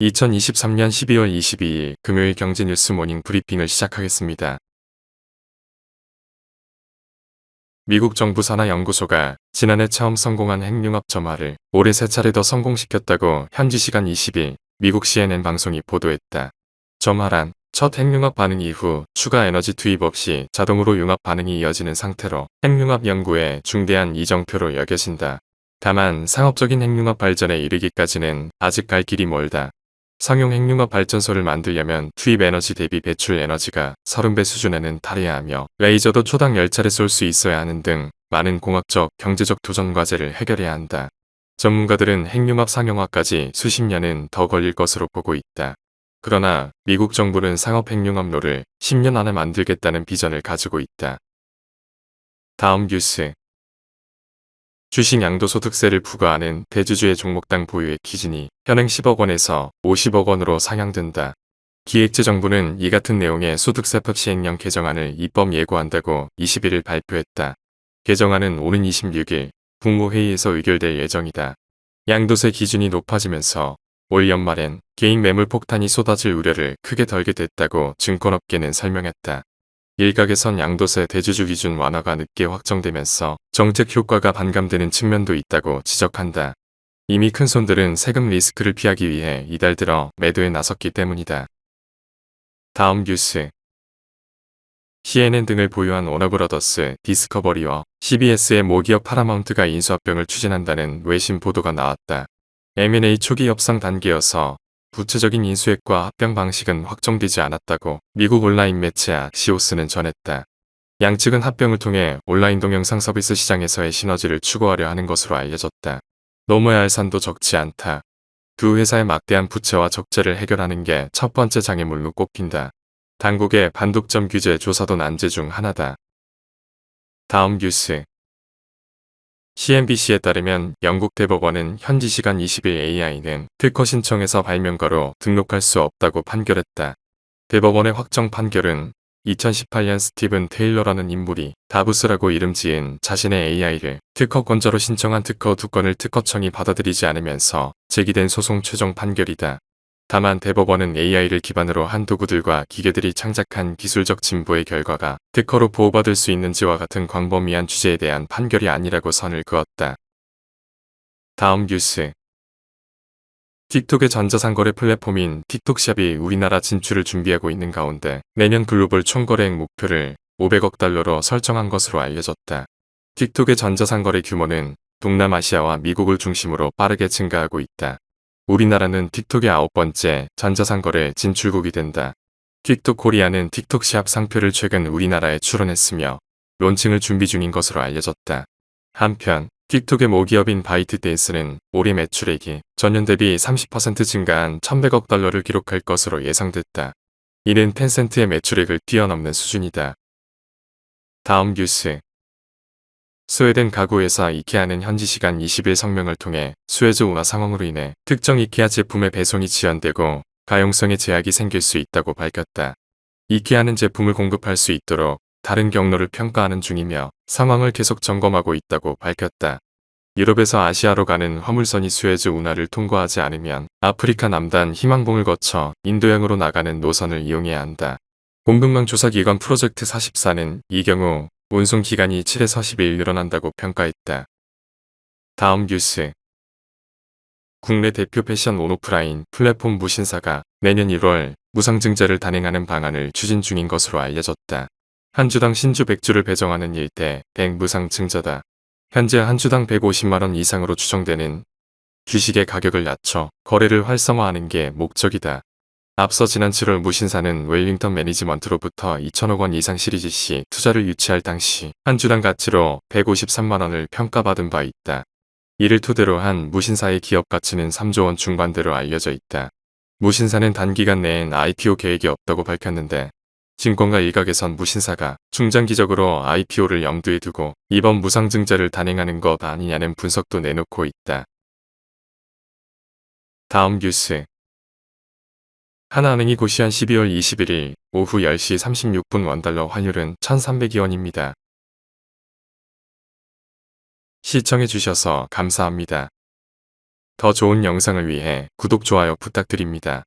2023년 12월 22일 금요일 경제뉴스 모닝 브리핑을 시작하겠습니다. 미국 정부 산하 연구소가 지난해 처음 성공한 핵융합 점화를 올해 세 차례 더 성공시켰다고 현지 시간 20일 미국 CNN 방송이 보도했다. 점화란 첫 핵융합 반응 이후 추가 에너지 투입 없이 자동으로 융합 반응이 이어지는 상태로 핵융합 연구에 중대한 이정표로 여겨진다. 다만 상업적인 핵융합 발전에 이르기까지는 아직 갈 길이 멀다. 상용 핵융합 발전소를 만들려면 투입 에너지 대비 배출 에너지가 30배 수준에는 달해야 하며 레이저도 초당 10차례 쏠 수 있어야 하는 등 많은 공학적, 경제적 도전 과제를 해결해야 한다. 전문가들은 핵융합 상용화까지 수십 년은 더 걸릴 것으로 보고 있다. 그러나 미국 정부는 상업 핵융합로를 10년 안에 만들겠다는 비전을 가지고 있다. 다음 뉴스 주식 양도소득세를 부과하는 대주주의 종목당 보유의 기준이 현행 10억 원에서 50억 원으로 상향된다. 기획재정부는 이 같은 내용의 소득세법 시행령 개정안을 입법 예고한다고 21일 발표했다. 개정안은 오는 26일 국무회의에서 의결될 예정이다. 양도세 기준이 높아지면서 올 연말엔 개인 매물 폭탄이 쏟아질 우려를 크게 덜게 됐다고 증권업계는 설명했다. 일각에선 양도세 대주주 기준 완화가 늦게 확정되면서 정책 효과가 반감되는 측면도 있다고 지적한다. 이미 큰 손들은 세금 리스크를 피하기 위해 이달 들어 매도에 나섰기 때문이다. 다음 뉴스 CNN 등을 보유한 워너브러더스, 디스커버리와 CBS의 모기업 파라마운트가 인수합병을 추진한다는 외신 보도가 나왔다. M&A 초기 협상 단계여서 구체적인 인수액과 합병 방식은 확정되지 않았다고 미국 온라인 매체 악시오스는 전했다. 양측은 합병을 통해 온라인 동영상 서비스 시장에서의 시너지를 추구하려 하는 것으로 알려졌다. 넘어야 할 산도 적지 않다. 두 회사의 막대한 부채와 적재를 해결하는 게 첫 번째 장애물로 꼽힌다. 당국의 반독점 규제 조사도 난제 중 하나다. 다음 뉴스 CNBC에 따르면 영국 대법원은 현지 시간 20일 AI는 특허 신청에서 발명가로 등록할 수 없다고 판결했다. 대법원의 확정 판결은 2018년 스티븐 테일러라는 인물이 다부스라고 이름 지은 자신의 AI를 특허권자로 신청한 특허 두 건을 특허청이 받아들이지 않으면서 제기된 소송 최종 판결이다. 다만 대법원은 AI를 기반으로 한 도구들과 기계들이 창작한 기술적 진보의 결과가 특허로 보호받을 수 있는지와 같은 광범위한 주제에 대한 판결이 아니라고 선을 그었다. 다음 뉴스 틱톡의 전자상거래 플랫폼인 틱톡샵이 우리나라 진출을 준비하고 있는 가운데 내년 글로벌 총거래액 목표를 500억 달러로 설정한 것으로 알려졌다. 틱톡의 전자상거래 규모는 동남아시아와 미국을 중심으로 빠르게 증가하고 있다. 우리나라는 틱톡의 아홉 번째 전자상거래 진출국이 된다. 틱톡 코리아는 틱톡샵 상표를 최근 우리나라에 출원했으며 론칭을 준비 중인 것으로 알려졌다. 한편 틱톡의 모기업인 바이트댄스는 올해 매출액이 전년 대비 30% 증가한 1100억 달러를 기록할 것으로 예상됐다. 이는 텐센트의 매출액을 뛰어넘는 수준이다. 다음 뉴스 스웨덴 가구 회사 이케아는 현지 시간 20일 성명을 통해 수에즈 운하 상황으로 인해 특정 이케아 제품의 배송이 지연되고 가용성에 제약이 생길 수 있다고 밝혔다. 이케아는 제품을 공급할 수 있도록 다른 경로를 평가하는 중이며 상황을 계속 점검하고 있다고 밝혔다. 유럽에서 아시아로 가는 화물선이 수에즈 운하를 통과하지 않으면 아프리카 남단 희망봉을 거쳐 인도양으로 나가는 노선을 이용해야 한다. 공급망 조사기관 프로젝트 44는 이 경우 운송 기간이 7에서 10일 늘어난다고 평가했다. 다음 뉴스 국내 대표 패션 온오프라인 플랫폼 무신사가 내년 1월 무상증자를 단행하는 방안을 추진 중인 것으로 알려졌다. 한 주당 신주 100주를 배정하는 일대 100 무상증자다. 현재 한 주당 150만원 이상으로 추정되는 주식의 가격을 낮춰 거래를 활성화하는 게 목적이다. 앞서 지난 7월 무신사는 웰링턴 매니지먼트로부터 2천억 원 이상 시리즈 C 투자를 유치할 당시 한 주당 가치로 153만 원을 평가받은 바 있다. 이를 토대로 한 무신사의 기업 가치는 3조 원 중반대로 알려져 있다. 무신사는 단기간 내엔 IPO 계획이 없다고 밝혔는데 증권가 일각에선 무신사가 중장기적으로 IPO를 염두에 두고 이번 무상증자를 단행하는 것 아니냐는 분석도 내놓고 있다. 다음 뉴스 하나은행이 고시한 12월 21일 오후 10시 36분 원달러 환율은 1300위원입니다. 시청해주셔서 감사합니다. 더 좋은 영상을 위해 구독, 좋아요 부탁드립니다.